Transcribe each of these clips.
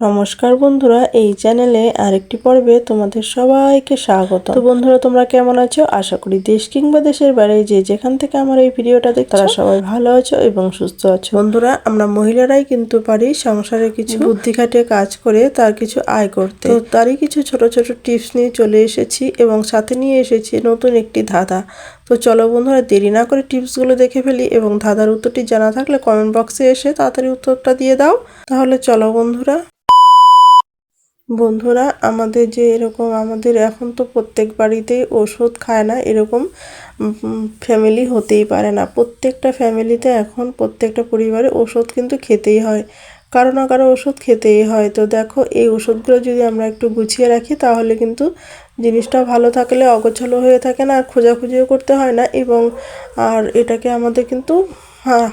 নমস্কার বন্ধুরা এই চ্যানেলে আরেকটি পর্বে তোমাদের সবাইকে স্বাগত। তো বন্ধুরা তোমরা কেমন আছো? আশা করি দেশ কিংবা দেশের বাইরে যে যেখান থেকে আমার এই ভিডিওটা দেখ তারা সবাই ভালো আছো এবং সুস্থ আছো। বন্ধুরা আমরা মহিলারাই কিন্তু পারি সংসারে কিছু বুদ্ধি খাটিয়ে কাজ করে তার কিছু আয় করতে। তো তারই কিছু ছোট ছোট টিপস নিয়ে চলে এসেছি এবং সাথে নিয়ে এসেছি নতুন একটি ধাঁধা। তো চলো বন্ধুরা দেরি না করে টিপসগুলো দেখে ফেলি এবং ধাঁধার উত্তরটি জানা থাকলে কমেন্ট বক্সে এসে তাড়াতাড়ি উত্তরটা দিয়ে দাও। তাহলে চলো বন্ধুরা। বন্ধুরা, আমাদের যে এরকম, আমাদের এখন তো প্রত্যেক বাড়িতেই ওষুধ খায় না, এরকম ফ্যামিলি হতেই পারে না। প্রত্যেকটা ফ্যামিলিতে এখন প্রত্যেকটা পরিবারে ওষুধ কিন্তু খেতেই হয়। কারও না কারও ওষুধ খেতেই হয়। তো দেখো, এই ওষুধগুলো যদি আমরা একটু গুছিয়ে রাখি, তাহলে কিন্তু জিনিসটা ভালো থাকলে অগোছালো হয়ে থাকে না, আর খোঁজাখুঁজিও করতে হয় না, এবং আর এটাকে আমাদের কিন্তু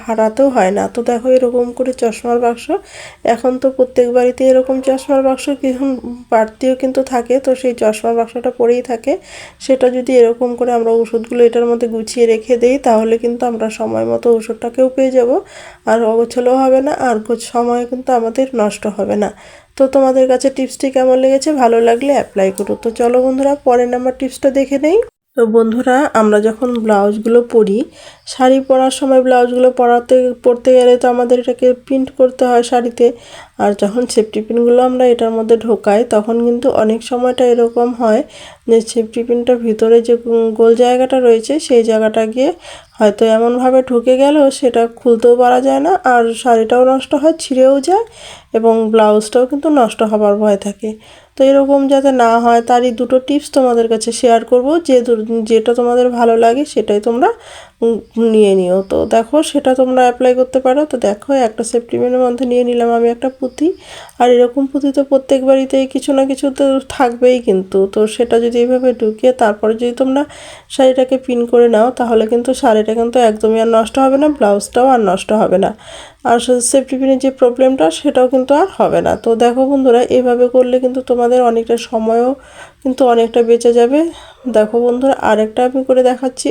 হারাতেও হয় না। তো দেখো এরকম করে চশমার বাক্স। এখন তো প্রত্যেক বাড়িতে এরকম চশমার বাক্স কিছু বাড়তিও কিন্তু থাকে। তো সেই চশমার বাক্সটা পড়েই থাকে। সেটা যদি এরকম করে আমরা ওষুধগুলো এটার মধ্যে গুছিয়ে রেখে দিই, তাহলে কিন্তু আমরা সময় মতো ওষুধটাকেও পেয়ে যাব। আর অগোছালো হবে না। আর সময় কিন্তু আমাদের নষ্ট হবে না। তো তোমাদের কাছে টিপসটি কেমন লেগেছে? ভালো লাগলে অ্যাপ্লাই করো। তো চলো বন্ধুরা, পরের নাম্বার টিপসটা দেখে নেই। তো বন্ধুরা, আমরা যখন ব্লাউজগুলো পরি, শাড়ি পরার সময় ব্লাউজগুলো পরাতে, পরতে গেলে তো আমাদের এটাকে প্রিন্ট করতে হয় শাড়িতে। আর যখন সেফটি পিনগুলো আমরা এটার মধ্যে ঢোকাই, তখন কিন্তু অনেক সময়টা এরকম হয় যে সেফটি পিনটার ভিতরে যে গোল জায়গাটা রয়েছে, সেই জায়গাটা গিয়ে হয়তো এমনভাবে ঢুকে গেল সেটা খুলতেও পারা যায় না আর শাড়িটাও নষ্ট হয়, ছিঁড়েও যায় এবং ব্লাউজটাও কিন্তু নষ্ট হবার ভয় থাকে। তো এরকম যাতে না হয়, তারই দুটো টিপস তোমাদের কাছে শেয়ার করব। যে যেটা তোমাদের ভালো লাগে সেটাই তোমরা নিয়ে নিও। তো দেখো, সেটা তোমরা অ্যাপ্লাই করতে পারো। তো দেখো, একটা সেপ্টিমেন্টের মধ্যে নিয়ে নিলাম আমি একটা পুঁতি। আর এরকম পুঁতি তো প্রত্যেক বাড়িতেই কিছু না কিছু তো থাকবেই কিন্তু। তো সেটা যদি এইভাবে ঢুকিয়ে তারপরে যদি তোমরা শাড়িটাকে পিন করে নাও, তাহলে কিন্তু শাড়িটা কিন্তু একদমই আর নষ্ট হবে না, ব্লাউজটাও আর নষ্ট হবে না। আর সেফটি পিনের যে প্রবলেমটা সেটাও কিন্তু আর হবে না। তো দেখো বন্ধুরা, এভাবে করলে কিন্তু তোমাদের অনেকটা সময়ও কিন্তু অনেকটা বেঁচে যাবে। দেখো বন্ধুরা, আরেকটা আমি করে দেখাচ্ছি।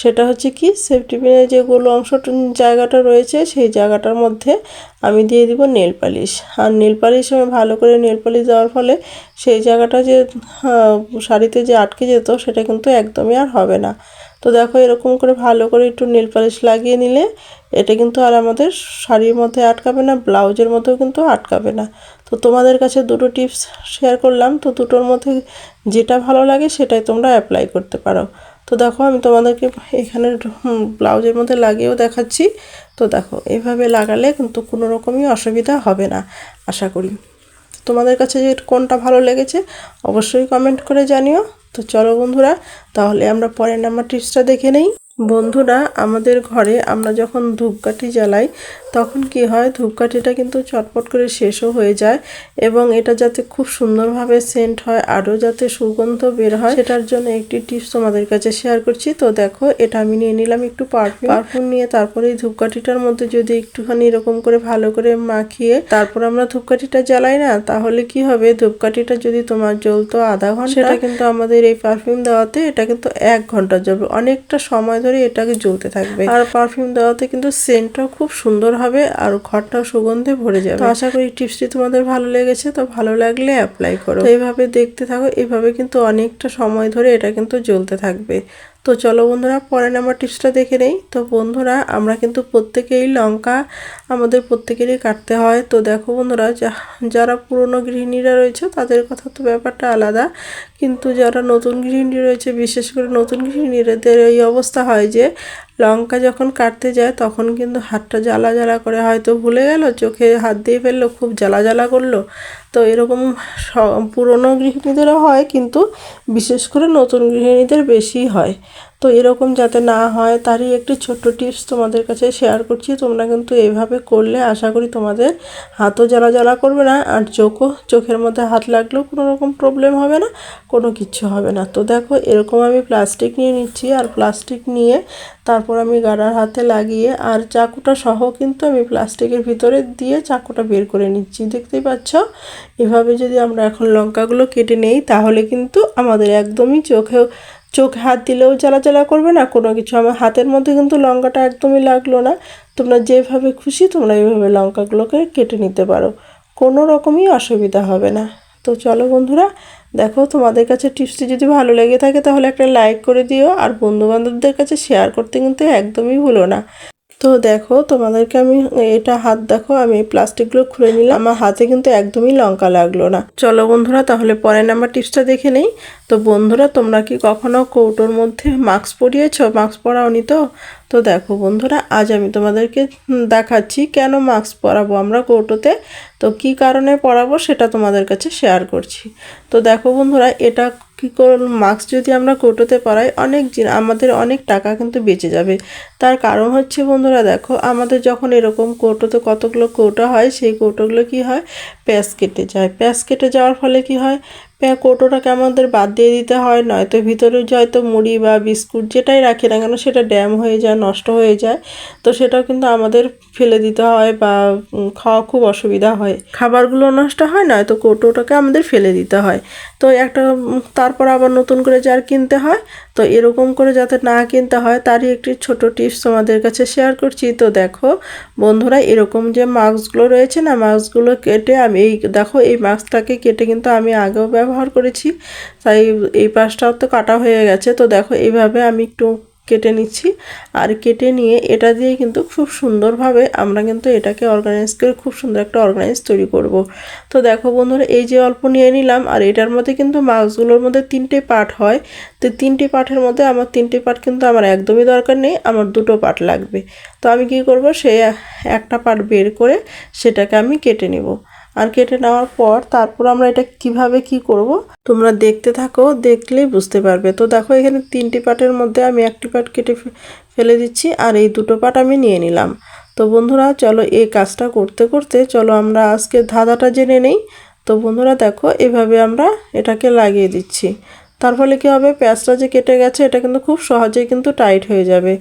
সেটা হচ্ছে কি সেফটি পিনের যে গোল অংশ জায়গাটা রয়েছে, সেই জায়গাটার মধ্যে আমি দিয়ে দিব নেল পালিশ আর নেল পালিশ আমি ভালো করে নেল পালিশ দেওয়ার ফলে সেই জায়গাটা যে শাড়িতে যে আটকে যেত, সেটা কিন্তু একদমই আর হবে না। তো দেখো এরকম করে ভালো করে একটু নেল পালিশ লাগিয়ে নিলে এটা কিন্তু আর আমাদের শাড়ির মধ্যে আটকাবে না, ব্লাউজের মধ্যেও কিন্তু আটকাবে না। তো তোমাদের কাছে দুটো টিপস শেয়ার করলাম, তো দুটোর মধ্যে যেটা ভালো লাগে সেটাই তোমরা অ্যাপ্লাই করতে পারো। তো দেখো, আমি তোমাদেরকে এখানে ব্লাউজের মধ্যে লাগিয়েও দেখাচ্ছি। তো দেখো, এভাবে লাগালে কিন্তু কোনো রকমই অসুবিধা হবে না, আশা করি। তোমাদের কাছে যে কোনটা ভালো লেগেছে, অবশ্যই কমেন্ট করে জানিও। তো চলো বন্ধুরা, তাহলে আমরা পরের নাম্বার টিপসটা দেখে নেই। বন্ধুরা আমাদের ঘরে আমরা যখন ধূপকাঠি জ্বালাই তখন কি হয় ধূপকাঠিটা কিন্তু চটপট করে শেষও হয়ে যায় এবং এটা যাতে খুব সুন্দরভাবে সেন্ট হয় আরও যাতে সুগন্ধ বের হয় সেটার জন্য একটি টিপস তোমাদের কাছে শেয়ার করছি। তো দেখো এটা আমি নিয়ে নিলাম একটু পারফিউম পারফিউম নিয়ে তারপরে এই ধূপকাঠিটার মধ্যে যদি একটুখানি এরকম করে ভালো করে মাখিয়ে তারপর আমরা ধূপকাঠিটা জ্বালাই না তাহলে কি হবে? ধূপকাঠিটা যদি তোমার জ্বলতো আধা ঘণ্টা সেটা কিন্তু আমাদের এই পারফিউম দেওয়াতে এটা কিন্তু এক ঘণ্টা জ্বলবে অনেকটা সময় ধরে এটাকে জ্বলতে থাকবে। আর পারফিউম দেওয়াতে কিন্তু সেন্টটাও খুব সুন্দর হবে আর ঘরটাও সুগন্ধে ভরে যাবে। তো আশা করি টিপসটি তোমাদের ভালো লেগেছে, তো ভালো লাগলে অ্যাপ্লাই করো। এইভাবে দেখতে থাকো, এইভাবে কিন্তু অনেকটা সময় ধরে এটা কিন্তু জ্বলতে থাকবে। তো চলো বন্ধুরা পরে নাম্বার টিপসটা দেখে নেই। তো বন্ধুরা, আমরা কিন্তু প্রত্যেকেই লঙ্কা আমাদের প্রত্যেকেরই কাটতে হয়। তো দেখো বন্ধুরা যারা পুরনো গৃহিণীরা রয়েছে, তাদের কথা তো ব্যাপারটা আলাদা। কিন্তু যারা নতুন গৃহিণী রয়েছে, বিশেষ করে নতুন গৃহিণীদের এই অবস্থা হয় যে, লঙ্কা যখন কাটতে যায়, তখন কিন্তু হাতটা জ্বালা জ্বালা করে। হয়তো ভুলে গেল, চোখে হাত দিয়ে ফেলল, খুব জ্বালা জ্বালা করল। তো এরকম পুরনো গৃহিণীদেরও হয় কিন্তু বিশেষ করে নতুন গৃহিণীদের বেশি হয়। তো এরকম যাতে না হয়, তারই একটি ছোট্ট টিপস তোমাদের কাছে শেয়ার করছি। তোমরা কিন্তু এইভাবে করলে আশা করি তোমাদের হাতও জ্বালা জ্বালা করবে না, আর চোখও চোখের মধ্যে হাত লাগলেও কোনো রকম প্রবলেম হবে না, কোনো কিচ্ছু হবে না। তো দেখো, এরকম আমি প্লাস্টিক নিয়ে নিচ্ছি, আর প্লাস্টিক নিয়ে তারপর আমি গাড়ার হাতে লাগিয়ে, আর চাকুটা সহ কিন্তু আমি প্লাস্টিকের ভিতরে দিয়ে চাকুটা বের করে নিচ্ছি। দেখতেই পাচ্ছ? এভাবে যদি আমরা এখন লঙ্কাগুলো কেটে নেই, তাহলে কিন্তু আমাদের একদমই চোখেও চোখে হাত দিলেও চলাচলা করবে না, কোনো কিছু। আমার হাতের মধ্যে কিন্তু লঙ্কাটা একদমই লাগল না। তোমরা যেভাবে খুশি তোমরা এইভাবে লঙ্কাগুলোকে কেটে নিতে পারো। কোনো রকমই অসুবিধা হবে না। তো চলো বন্ধুরা, দেখো তোমাদের কাছে টিপসটি যদি ভালো লেগে থাকে তাহলে একটা লাইক করে দিও, আর বন্ধুবান্ধবদের কাছে শেয়ার করতে কিন্তু একদমই ভুলো না। তো দেখো, তোমাদেরকে আমি এটা হাত দেখো, আমি প্লাস্টিকগুলো খুলে নিলাম। আমার হাতে কিন্তু একদমই লঙ্কা লাগল না। চলো বন্ধুরা, তাহলে পরের নাম্বার টিপসটা দেখে নেই। তো বন্ধুরা, তোমরা কি কখনো কৌটোর মধ্যে মাস্ক পরিয়েছ? মাস্ক পরাওনি তো? তো দেখো বন্ধুরা, আজ আমি তোমাদেরকে দেখাচ্ছি কেন মাস্ক পরাবো আমরা কৌটোতে। তো কি কারণে পরাবো সেটা তোমাদের কাছে শেয়ার করছি। তো দেখো বন্ধুরা, এটা কি মাস্ক যদি আমরা কোটোতে পরাই অনেক আমাদের অনেক টাকা কিন্তু বেঁচে যাবে। তার কারণ হচ্ছে বন্ধুরা দেখো, আমাদের যখন এরকম কোটোতে কতগুলো কৌটো হয়, সেই কোটোগুলো কি হয়? প্যাঁচ কেটে যায়। প্যাঁচ কেটে যাওয়ার ফলে কি হয়? কৌটোটাকে আমাদের বাদ দিয়ে দিতে হয়, নয়তো ভিতরে হয়তো মুড়ি বা বিস্কুট যেটাই রাখি না কেন, সেটা ড্যাম হয়ে যায়, নষ্ট হয়ে যায়। তো সেটাও কিন্তু আমাদের ফেলে দিতে হয় বা খাওয়া খুব অসুবিধা হয়। খাবারগুলো নষ্ট হয়, নয়তো কৌটোটাকে আমাদের ফেলে দিতে হয়। তো একটা তারপর আবার নতুন করে যার কিনতে হয়, তো এরকম করে যাতে না কিনতে হয়, তারই একটি ছোট টিপস তোমাদের কাছে শেয়ার করছি। তো দেখো, বন্ধুরা, এরকম যে মাস্কগুলো রয়েছে না, মাস্কগুলো কেটে আমি, এই দেখো, এই মাস্কটাকে কেটে কিন্তু আমি আগেও ব্যবহার করেছি। তাই এই পাশটাও তো কাটা হয়ে গেছে। তো দেখো, এইভাবে আমি একটু কেটে নিচ্ছি। আর কেটে নিয়ে এটা দিয়ে কিন্তু খুব সুন্দরভাবে আমরা কিন্তু এটাকে অর্গানাইজ করে খুব সুন্দর একটা অর্গানাইজ তৈরি করব। তো দেখো বন্ধুরা, এই যে অল্প নিয়ে নিলাম, আর এটার মধ্যে কিন্তু মাছগুলোর মধ্যে তিনটে পার্ট হয়। তো তিনটে পার্টের মধ্যে আমার তিনটে পার্ট কিন্তু আমার একদমই দরকার নেই, আমার দুটো পার্ট লাগবে। তো আমি কি করব সেই একটা পার্ট বের করে সেটাকে আমি কেটে নেব। আর কেটে নেওয়ার পর তারপর আমরা এটা কীভাবে কি করব? তোমরা দেখতে থাকো, দেখলেই বুঝতে পারবে। তো দেখো, এখানে তিনটি পার্টের মধ্যে আমি একটি পার্ট কেটে ফেলে দিচ্ছি আর এই দুটো পার্ট আমি নিয়ে নিলাম। তো বন্ধুরা, চলো এই কাজটা করতে করতে চলো আমরা আজকে ধাঁধাটা জেনে নেই। তো বন্ধুরা, দেখো, এভাবে আমরা এটাকে লাগিয়ে দিচ্ছি। তার ফলে কী হবে? প্যাঁচটা যে কেটে গেছে, এটা কিন্তু খুব সহজেই কিন্তু টাইট হয়ে যাবে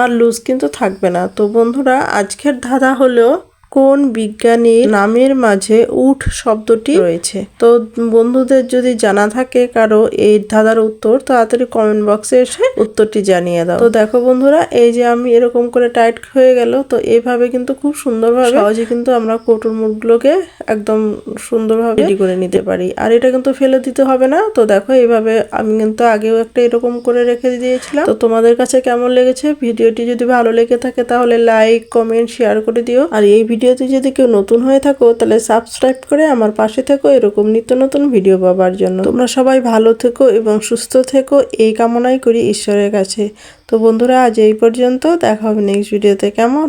আর লুজ কিন্তু থাকবে না। তো বন্ধুরা, আজকের ধাঁধা হলো কোন বিজ্ঞানীর নামের মাঝে উঠ শব্দটি রয়েছে? তো বন্ধুদের যদি জানা থাকে কারও এই ধাঁধার উত্তর তাড়াতাড়ি কমেন্ট বক্সে এসে উত্তরটি জানিয়ে দাও। তো দেখো বন্ধুরা এই যে আমি এরকম করে টাইট হয়ে গেল তো এইভাবে কিন্তু খুব সুন্দরভাবে সহজে কিন্তু আমরা কৌটোর মুখগুলোকে একদম সুন্দরভাবে রেডি করে নিতে পারি। আর এটা কিন্তু ফেলে দিতে হবে না। তো দেখো এইভাবে আমি কিন্তু আগেও একটা এরকম করে রেখে দিয়েছিলাম। তো তোমাদের কাছে কেমন লেগেছে? ভিডিওটি যদি ভালো লেগে থাকে তাহলে লাইক কমেন্ট শেয়ার করে দিও। আর এই ভিডিওতে যদি কেউ নতুন হয়ে থাকো, তাহলে সাবস্ক্রাইব করে আমার পাশে থেকো। এরকম নিত্য নতুন ভিডিও পাবার জন্য। তোমরা সবাই ভালো থেকো এবং সুস্থ থেকো। এই কামনাই করি ঈশ্বরের কাছে। তো বন্ধুরা, আজ এই পর্যন্ত। দেখা হবে নেক্সট ভিডিওতে কেমন?